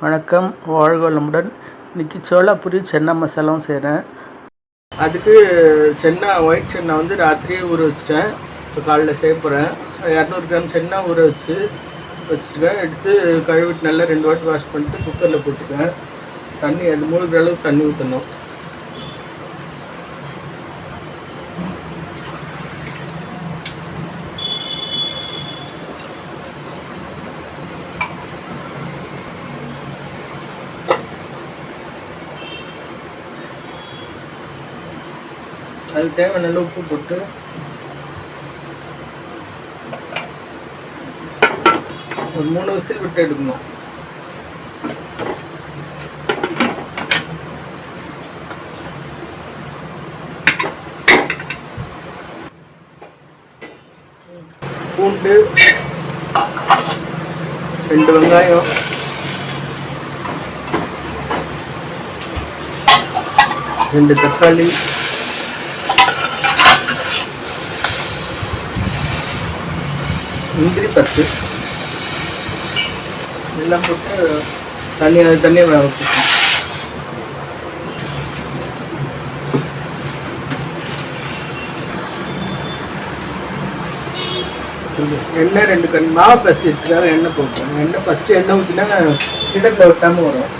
வணக்கம் வாழ்க வளமுடன் இன்றைக்கி சோளாப்பூரி சென்னா மசாலாவும் செய்கிறேன் அதுக்கு சென்னா ஒயிட் சென்னா வந்து ராத்திரியே ஊற வச்சுட்டேன். இப்போ காலைல செய்ய போகிறேன் இரநூறு கிராம் சென்னா ஊற வச்சு வச்சுருக்கேன். எடுத்து கழுவிட்டு நல்லா ரெண்டு வாட்டி வாஷ் பண்ணிட்டு குக்கரில் போட்டுக்கேன் தண்ணி அது மூணு அளவுக்கு தண்ணி ஊற்றணும் அது தேவையான உப்பு போட்டு ஒரு மூணு விசில் விட்டு எடுக்கணும். பூண்டு ரெண்டு வெங்காயம் ரெண்டு தக்காளி முந்திரி பத்து எல்லாம் போட்டு தண்ணி தண்ணியை வேக எண்ணெய் ரெண்டு கண் மாவு பசிட்டுக்காக எண்ணெய் போட்டேன் எண்ணெய் ஃபஸ்ட்டு எண்ணெய் ஊற்றினா கிடக்கில் ஒட்டாமல் வரும்.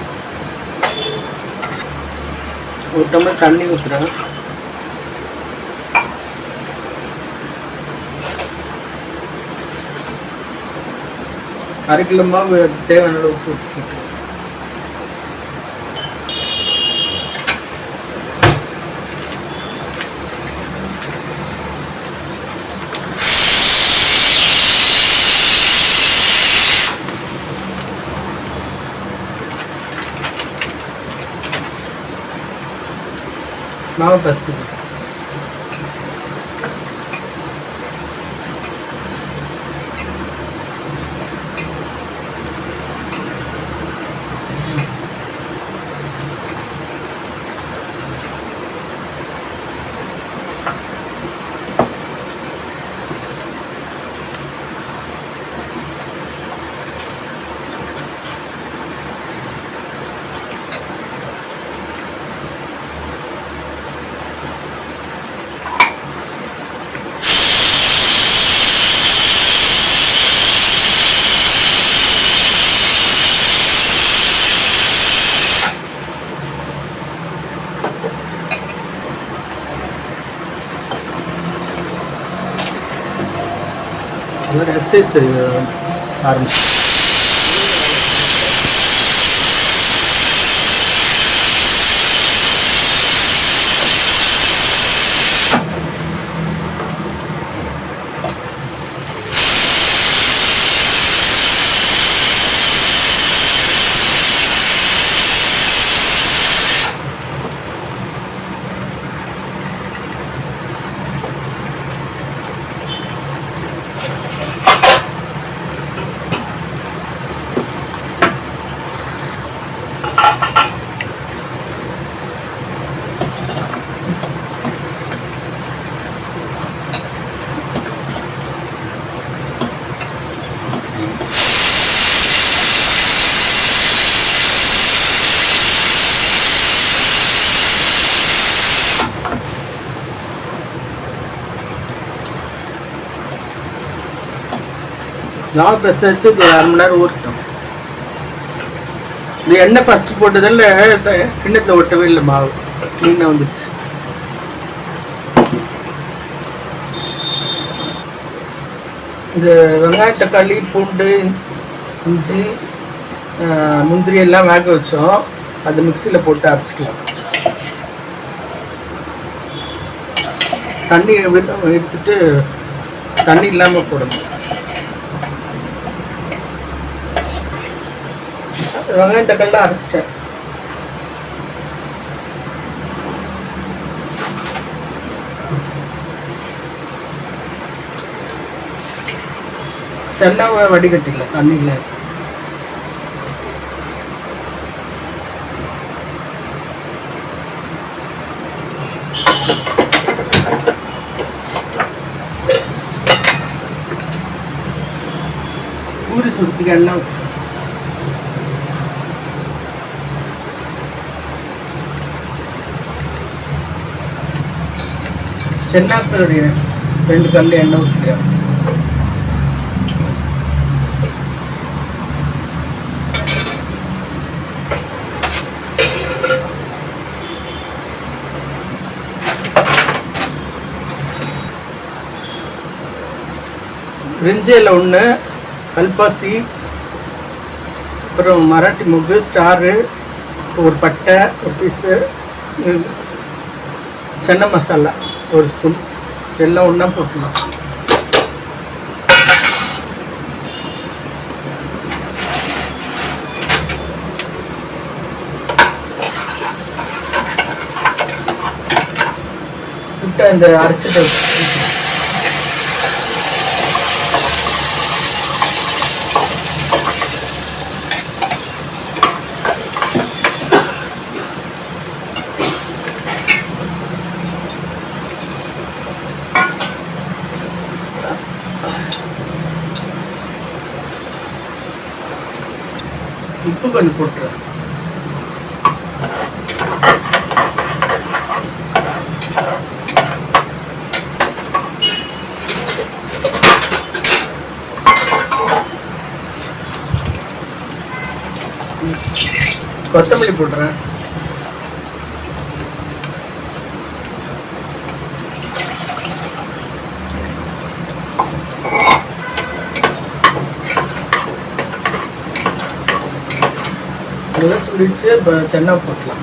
ஒரு டம்ளர் தண்ணி ஊற்றுறேன் அரை கிலோ மாவு தேவையான அளவுக்கு உப்பு மாவு ஒரு எக்ஸசைஸ் ஆரம்பிச்சு லா ப்ரெஸ் வச்சு இது அரை மணி நேரம் ஊறட்டும் இந்த எண்ணெய் ஃபஸ்ட்டு போட்டதில் கிண்ணத்தில் ஒட்டவே இல்லை மாவு. கிளீனாக வந்துடுச்சு இந்த வெங்காயம் தக்காளி பூண்டு இஞ்சி முந்திரி எல்லாம் வேக வச்சோம். அதை மிக்சியில் போட்டு அரைச்சிக்கலாம். தண்ணி எடுத்துட்டு தண்ணி இல்லாமல் போடணும். வெங்காயம் தக்காளிலாம் அரைச்சிட்டேன். செல்லாக வடிகட்டிக்கலாம் தண்ணியில். பூரி சுருத்துக்கு எண்ணெய் சென்னாக்கு ரெண்டு கல் எண்ணெய் ஊற்றிக்கிறேன் பிரிஞ்சியில் ஒன்று கல்பாசி அப்புறம் மராட்டி முக்கு ஸ்டாரு ஒரு பட்டை ஒரு பீஸு சென்னை மசாலா ஒரு ஸ்பூன் எல்லாம் ஒன்றா போட்டுக்கலாம். விட்டு இந்த அரைச்சது உப்பு கொஞ்சம் போட்டுறேன். கொத்தமல்லி போட்டுறேன். இதெல்லாம் சொல்லிடுச்சு இப்போ சென்னா போட்டலாம்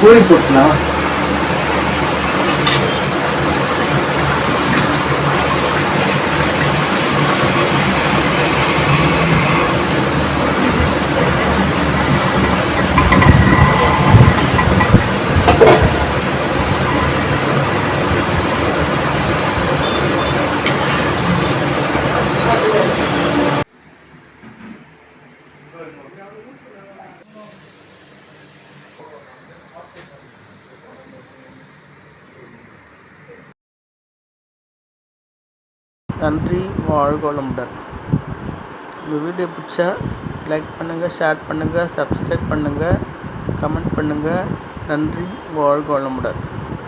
பூரி போட்டலாம் நன்றி வாழ்க வளமுடன் இந்த வீடியோ பிடிச்சா லைக் பண்ணுங்கள் ஷேர் பண்ணுங்கள் சப்ஸ்கிரைப் பண்ணுங்கள் கமெண்ட் பண்ணுங்கள் நன்றி வாழ்க வளமுடன்